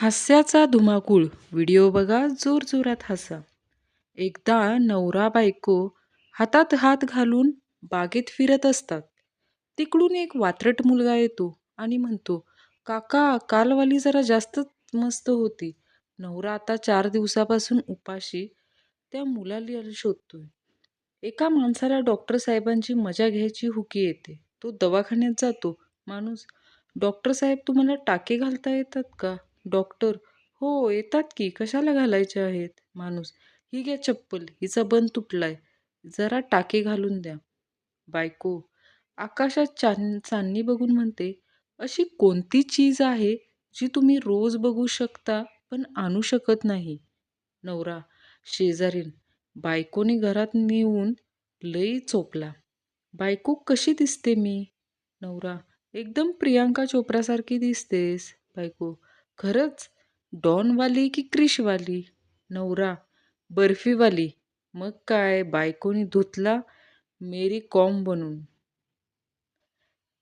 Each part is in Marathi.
हास्याचा धुमाकूळ. व्हिडिओ बघा जोरजोरात हसा. एकदा नवरा बायको हातात हात घालून बागेत फिरत असतात. तिकडून एक वात्रट मुलगा येतो आणि म्हणतो काका कालवाली जरा जास्तच मस्त होती. नवरा आता चार दिवसापासून उपाशी त्या मुलाला शोधतोय. एका माणसाला डॉक्टर साहेबांची मजा घ्यायची हुकी येते. तो दवाखान्यात जातो. माणूस डॉक्टर साहेब तुम्हाला टाके घालता येतात का? डॉक्टर. हो येतात की. कशाला घालायचे आहेत? माणूस. ही घ्या चप्पल. हिचा बंद तुटलाय. जरा टाके घालून द्या. बायको. आकाशात चान चांदणी बघून म्हणते अशी कोणती चीज आहे जी तुम्ही रोज बघू शकता पण आणू शकत नाही? नवरा. शेजारीन बायकोने घरात नेऊन लई चोपला. बायको कशी दिसते मी? नवरा. एकदम प्रियांका चोप्रासारखी दिसतेस. बायको. खरंच? डॉनवाली की क्रिशवाली? नवरा? बर्फीवाली? मग काय? बायकोनी धुतला मेरी कॉम बनून.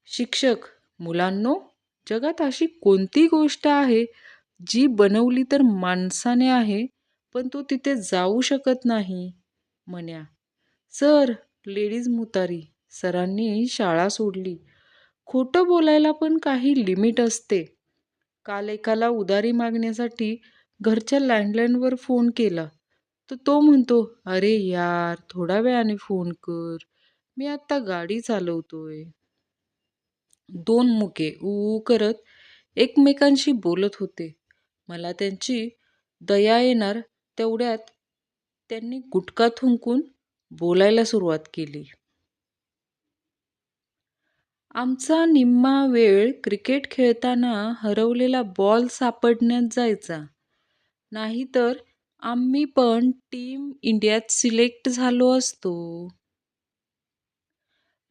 शिक्षक मुलांनो जगात अशी कोणती गोष्ट आहे जी बनवली तर माणसाने आहे पण तो तिथे जाऊ शकत नाही? म्हण्या. सर लेडीज मुतारी. सरांनी शाळा सोडली. खोटं बोलायला पण काही लिमिट असते. काल एकाला उदारी मागण्यासाठी घरच्या लँडलाईनवर फोन केला. तर तो म्हणतो अरे यार थोड्या वेळाने फोन कर. मी आत्ता गाडी चालवतोय. दोन मुके ऊ करत एकमेकांशी बोलत होते. मला त्यांची दया येणार तेवढ्यात त्यांनी गुटखा थुंकून बोलायला सुरुवात केली. आमचा निम्मा वेळ क्रिकेट खेळताना हरवलेला बॉल सापडण्यात जायचा. नाहीतर आम्ही पण टीम इंडियात सिलेक्ट झालो असतो.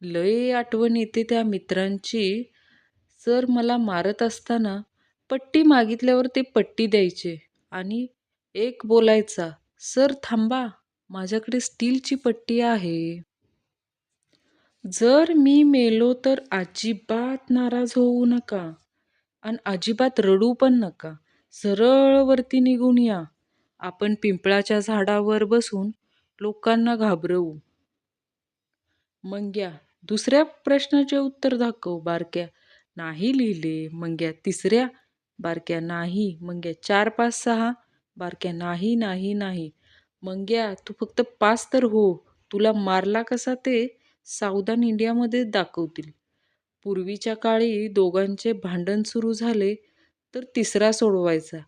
लय आठवण येते त्या मित्रांची. सर मला मारत असताना पट्टी मागितल्यावर ते पट्टी द्यायचे आणि एक बोलायचा सर थांबा माझ्याकडे स्टीलची पट्टी आहे. जर मी मेलो तर अजिबात नाराज होऊ नका आणि अजिबात रडू पण नका. सरळ वरती निघून या. आपण पिंपळाच्या झाडावर बसून लोकांना घाबरवू. मंग्या दुसऱ्या प्रश्नाचे उत्तर दाखव बारक्या. नाही लिहिले मंग्या. तिसऱ्या बारक्या नाही मंग्या. चार पाच सहा बारक्या नाही नाही नाही. मंग्या तू फक्त पास तर हो. तुला मारला कसा ते? सावधान इंडियामध्ये दाखवतील. पूर्वीच्या काळी दोघांचे भांडण सुरू झाले तर तिसरा सोडवायचा.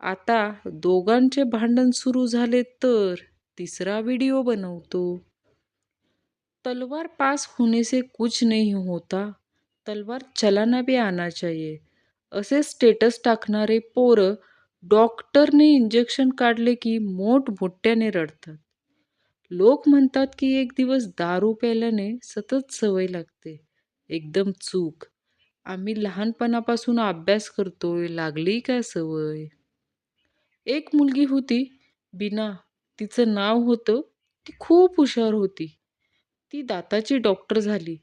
आता दोघांचे भांडण सुरू झाले तर तिसरा व्हिडिओ बनवतो. तलवार पास होने से कुछ नहीं होता. तलवार चलाना भी आना चाहिए. असे स्टेटस टाकणारे पोरं डॉक्टरने इंजेक्शन काढले की मोठमोठ्याने रडतात. लोक म्हणतात की एक दिवस दारू प्यायल्याने सतत सवय लागते एकदम चूक. आम्ही लहानपणापासून अभ्यास करतोय लागली काय सवय? एक मुलगी होती बिना तिचं नाव होतं ती खूप हुशार होती. ती दाताची डॉक्टर झाली.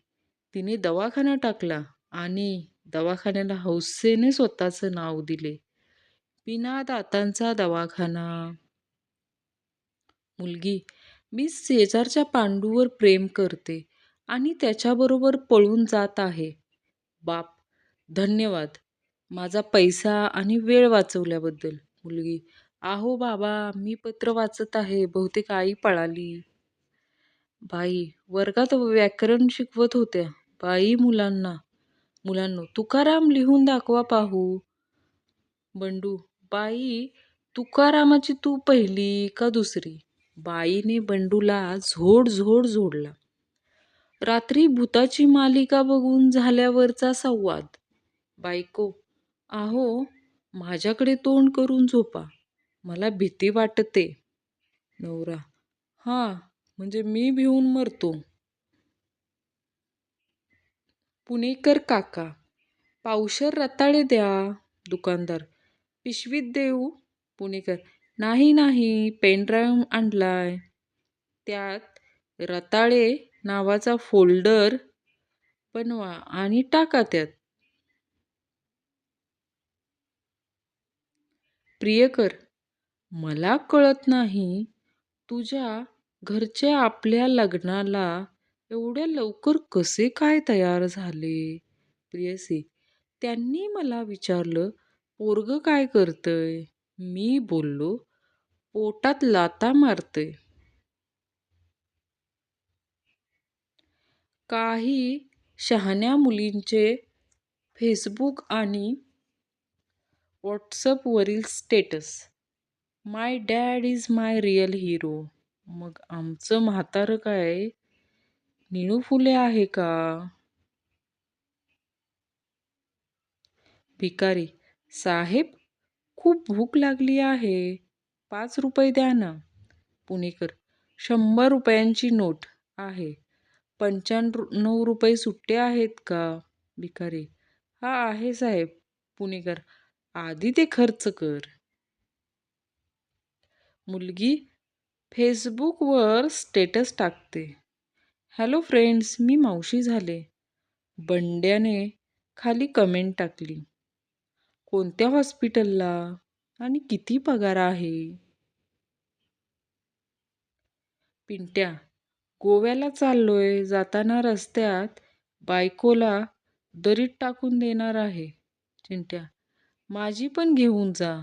तिने दवाखाना टाकला आणि दवाखान्याला हौसेने स्वतःचं नाव दिले. बिना दातांचा दवाखाना. मुलगी मी शेजारच्या पांडूवर प्रेम करते आणि त्याच्याबरोबर पळून जात आहे. बाप धन्यवाद. माझा पैसा आणि वेळ वाचवल्याबद्दल. मुलगी आहो बाबा मी पत्र वाचत आहे. बहुतेक आई पळाली. बाई वर्गात व्याकरण शिकवत होत्या. बाई मुलांना मुलांनो तुकाराम लिहून दाखवा पाहू. बंडू बाई तुकारामाची तू पहिली का दुसरी? बाईने बंडूला झोड झोड झोडला रात्री भूताची मालिका बघून झाल्यावरचा संवाद. बायको आहो माझ्याकडे तोंड करून झोपा मला भीती वाटते. नवरा हां म्हणजे मी भिवून मरतो. पुणेकर काका पावशर रताळे द्या दुकानदार. पिशवीत देऊ? पुणेकर नाही नाही पेनड्राईव्ह आणलाय. त्यात रताळे नावाचा फोल्डर बनवा आणि टाका त्यात. प्रियकर मला कळत नाही तुझ्या घरच्या आपल्या लग्नाला एवढ्या लवकर कसे काय तयार झाले? प्रियसी त्यांनी मला विचारलं पोरग काय करतंय? मी बोललो पोटात लाता मारते काही शहाण्या मुलींचे फेसबुक आणि व्हॉट्सअपवरील status. My dad is my real hero. मग आमचं म्हातारं काय? निळू फुले आहे का? भिकारी साहेब खूप भूक लागली आहे. पाच रुपये द्या ना पुणेकर. शंभर रुपयांची नोट आहे. पंच्याण्णव रुपये सुट्टे आहेत का? भिकारी. हा आहे साहेब पुणेकर. आधी ते खर्च कर. मुलगी फेसबुकवर स्टेटस टाकते. हॅलो फ्रेंड्स मी मावशी झाले. बंड्याने खाली कमेंट टाकली. कोणत्या हॉस्पिटलला? आणि किती पगार आहे? पिंट्या गोव्याला चाललोय जाताना रस्त्यात बायकोला दरीत टाकून देणार आहे. चिंट्या माझी पण घेऊन जा.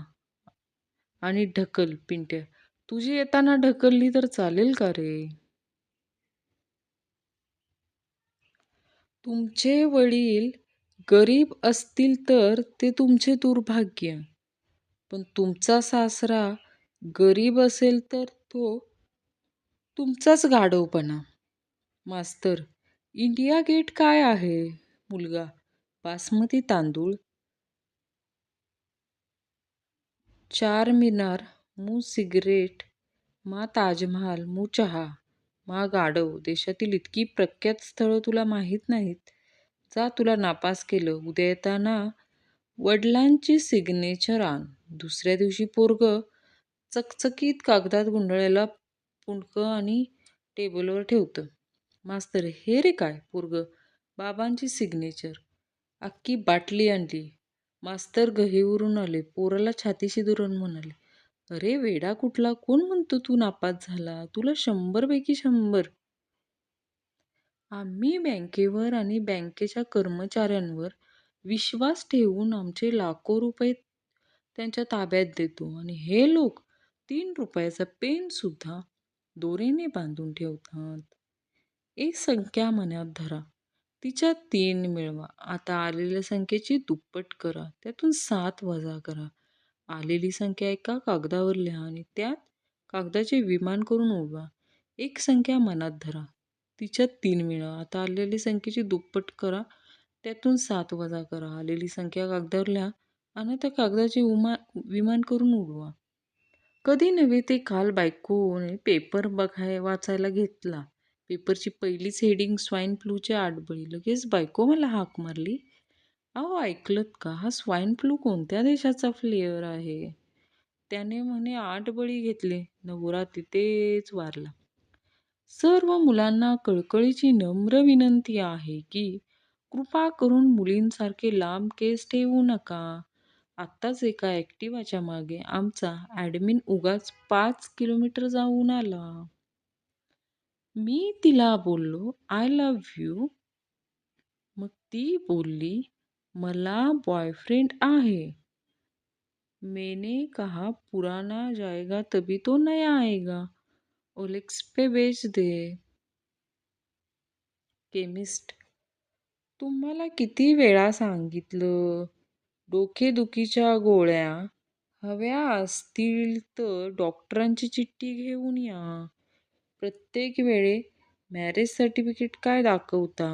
आणि ढकल पिंट्या तुझी येताना ढकलली तर चालेल का रे? तुमचे वडील गरीब असतील तर ते तुमचे दुर्भाग्य. पण तुमचा सासरा गरीब असेल तर तो तुमचाच गाढवपणा. मास्तर इंडिया गेट काय आहे? मुलगा बासमती तांदूळ. चार मिनार मू सिगरेट मा ताजमहाल मू चहा मा गाढव. देशातील इतकी प्रख्यात स्थळं तुला माहीत नाहीत? जा तुला नापास केलं. उद्या येताना वडिलांची सिग्नेचर आण. दुसऱ्या दिवशी पोरग चकचकीत कागदात गुंडाळ्याला पुंडकं आणि टेबलवर ठेवतं. मास्तर हे रे काय पोरग? बाबांची सिग्नेचर अख्खी बाटली आणली. मास्तर गहीवरून आले. पोराला छातीशी धरून म्हणाले अरे वेडा कुठला? कोण म्हणतो तू नापास झाला? तुला शंभरपैकी शंभर. आम्ही बँकेवर आणि बँकेच्या कर्मचाऱ्यांवर विश्वास ठेवून आमचे लाखो रुपये त्यांच्या ताब्यात देतो. आणि हे लोक तीन रुपयाचा पेनसुद्धा दोरीने बांधून ठेवतात. एक संख्या मनात धरा. तिच्या तीन मिळवा. आता आलेल्या संख्येची दुप्पट करा. त्यातून सात वजा करा. आलेली संख्या एका कागदावर लिहा आणि त्यात कागदाचे विमान करून उभा एक संख्या मनात धरा. तिच्यात तीन मिळवा. आता आलेली संख्येची दुप्पट करा. त्यातून सात वजा करा. आलेली संख्या कागदावर लिहा आणि त्या कागदाचे उमा विमान करून उडवा. कधी नव्हे ते काल बायकोने पेपर बघाय वाचायला घेतला. पेपरची पहिलीच हेडिंग स्वाईन फ्लूचे आडबळी. लगेच बायको मला हाक मारली. अहो ऐकलत का? हा स्वाईन फ्लू कोणत्या देशाचा फ्लेअर आहे? त्याने म्हणे आठ बळी घेतले. नवरा तिथेच वारला. सर्व मुलांना कळकळीची नम्र विनंती आहे की कृपा करून मुलींसारखे लांब केस ठेवू नका. आत्ताच एका ॲक्टिवाच्या मागे आमचा ॲडमिन उगाच पाच किलोमीटर जाऊन आला. मी तिला बोललो आय लव्ह यू. मग ती बोलली मला बॉयफ्रेंड आहे. मैंने कहा पुराना जाएगा तभी तो नया आएगा. ओलेक्स पे बेच दे. केमिस्ट तुम्हाला किती वेळा सांगितलं? डोकेदुखीच्या गोळ्या? हव्या असतील तर डॉक्टरांची चिठ्ठी घेऊन या. प्रत्येक वेळे मॅरेज सर्टिफिकेट काय दाखवता?